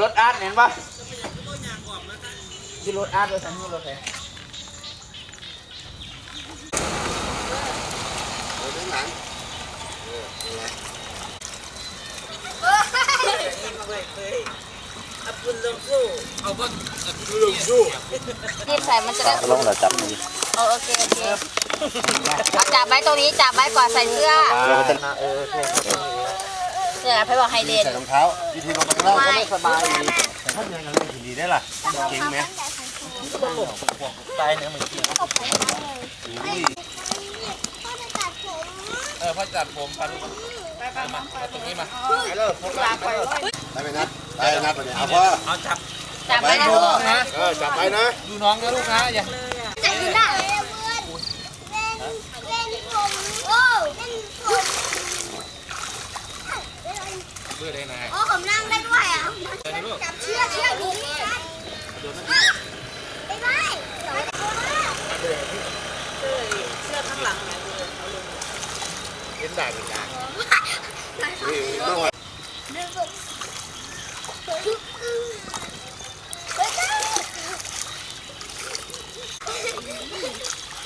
รถอาร์ตเห็นปะที่รถอาร์ตรถสันนู้นรถไหนรีบใส่มันจะได้ลงเราจับมือเออโอเคโอเคเอาจับไว้ตรงนี้จับไว้ก่อนใส่เสื้อเราจะเออโอ เคเสื้อไปบอกให้เด่นใส่รองเท้าวิธีลงไปข้างล่างก็ไม่สบายดีแต่ถ้ายังเล่นดีได้ล่ะเก่งไหมตายเนื้อเหมือนกินเออพ่อจัดผมพันไปไปมาตรงนี้มาไปเลยพวกเราไปเลยได้ไหมนัดได้นัดไปเนี่ยเอาพ่อเอาจับจับไว้นะดูลูกนะเออจับไปนะดูน้องนะลูกนะอย่า จับได้ พื่อได้นะฮอ๋ผมนั่งได้ด้วยอะจับเชือกเชือกนี้ไม่ได้เชือกข้างหลังเนี่เอาลงเห็นได้เป็นไงนี่ต้องว่า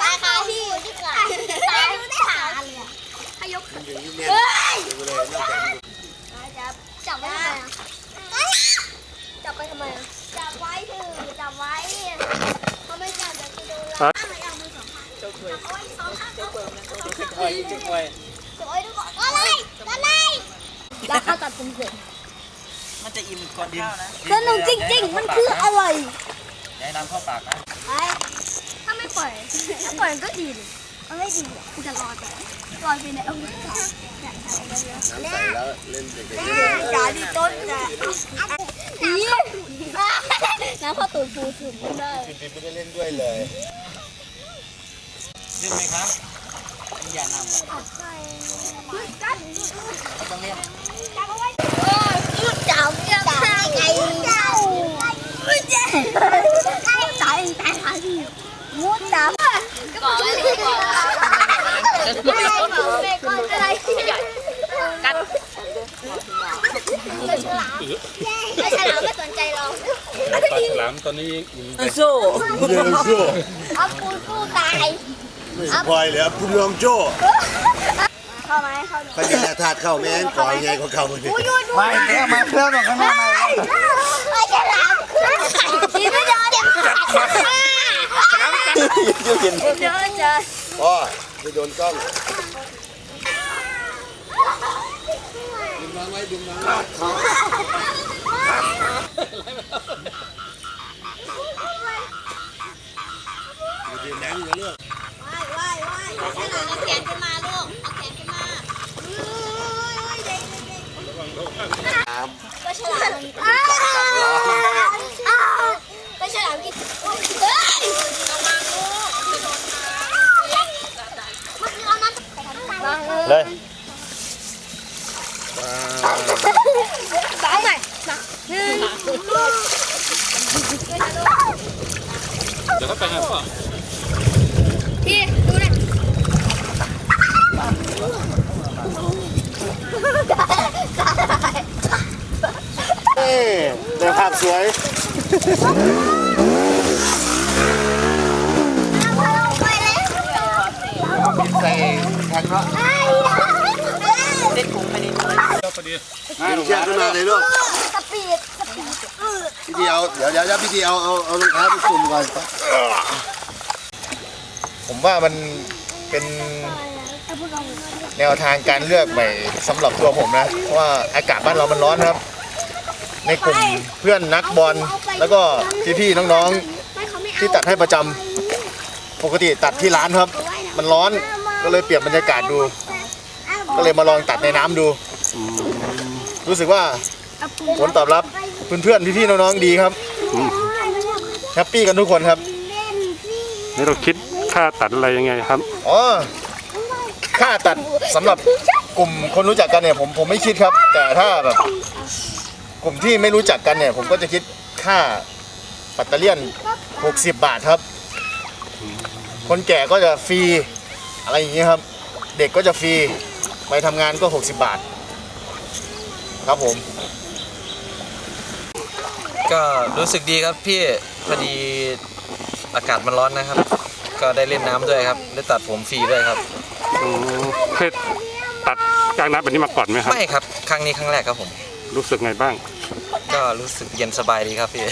ตายคาที่ที่กลางตายไม่ได้ขาเลยอะพยก มันอย่างนี้เนี่ย เฮ้ย ดูเลยนอกจาก จับจับไว้ทำไมอะจับไปทำไมอะจับไว้เถอะจับไว้เขาไม่จับ เดี๋ยวจะโดนล้างไม่เอามือสองข้างโอ้ยสองข้างสองข้างโอ้ยจุ๊บไว้สวยอะไรอะไรแล้วเขาตัดผมเสร็จมันจะอิ่มก่อนข้าวนะสนุกจริงๆ มันคืออร่อยยายน้ำเข้าปากนะไอถ้าไม่ปล่อยถ้าปล่อยก็ดีดิมันไม่ดีอะกูจะรอแต่รอไปไหนเอาเงินก่อนเนี่ยน้ำใส่แล้วเล่นเด็กๆเล่าดีต้นจ้ะน้ำข้าวตูนฟูสุดได้จริงๆไม่ได้เล่นด้วยเลย เล่นไหมครับอย่านำกันต้องเล่นจับเอาไว้เออยืดเจ้าเจ้าไงเจ้าเจ้าตายตายตายที่มุดจับก่อนไว้ลูกก่อนอะไรเบคอนอะไรกัดไอ้ฉลามไอ้ฉลามไม่สนใจเราเดี๋ยวสู้เอาปูสู้ตาย ไม่สบายเลยครับคุณยองโจ้เข้าไหมเข้าไปยังธาตุเข้าแม่งก่อยังไงก็เข้ามาดิมาเนี้ยมาเครื่องหน่อยข้างหน้ามาไอ้ฉลามทีไม่โดนเดี๋ยวขาดยืดเย็นเดี๋ยวเจอพ่อไปโดนกล้องดึงวางไว้ดึงวางไว้ดึงแดงอย่าเลือก ว้ายว้ายว้ายไอ้ฉลามเอาแขนขึ้นมาลูกเอาแขนขึ้นมาเฮ้ยเด็กเด็กเด็ก น้ำ ก็ฉลามอ้าวอ้าวก็ฉลามกินเฮ้ยระวังลูกมันคือเอาน้ำเลยสองใหม่มาหนึ่ง เดี๋ยวก็ไปไงพ่อ พี่ดูนะ เอ้เดี๋ยวภาพสวย ไปแล้ว เอาบิน ใส่แทงเนาะเด็กผมไปดิดึงเชือกขึ้นมาเลยลูกสปีดสปีดพี่ทีเอาเดี๋ยวเดี๋ยวพี่ทีเอาเอาเอารองเท้าไปคลุมก่อนผมว่ามันเป็นแนวทางการเลือกใหม่สำหรับตัวผมนะเพราะว่าอากาศบ้านเรามันร้อนครับ ในกลุ่มเพื่อนนักบอลแล้วก็พี่ๆน้องๆเอาที่ตัดให้ประจำปกติตัดที่ร้านครับ มันร้อน ก็เลยเปลี่ยนบรรยากาศดู ก็เลยมาลองตัดในน้ำดู รู้สึกว่าผลตอบรับเพื่อนๆพี่ๆน้องๆดีครับแฮปปี้กันทุกคนครับนี่เราคิดค่าตัดอะไรยังไงครับ อ๋อค่าตัดสำหรับกลุ่มคนรู้จักกันเนี่ยผมผมไม่คิดครับ แต่ถ้าแบบกลุ่มที่ไม่รู้จักกันเนี่ย ผมก็จะคิดค่าปัตเตอร์เลียน 60 บาทครับ คนแก่ก็จะฟรี อะไรอย่างเงี้ยครับ เด็กก็จะฟรีไปทำงานก็ 60 บาท ครับผม ก็รู้สึกดีครับพี่พอดีอากาศมันร้อนนะครับ ก็ได้เล่นน้ำด้วยครับ ได้ตัดผมฟรีด้วยครับ อืมเคยตัดกลางน้ำแบบนี้มาก่อนไหมครับ ไม่ครับ ครั้งนี้ครั้งแรกครับผม รู้สึกไงบ้าง ก็รู้สึกเย็นสบายดีครับพี่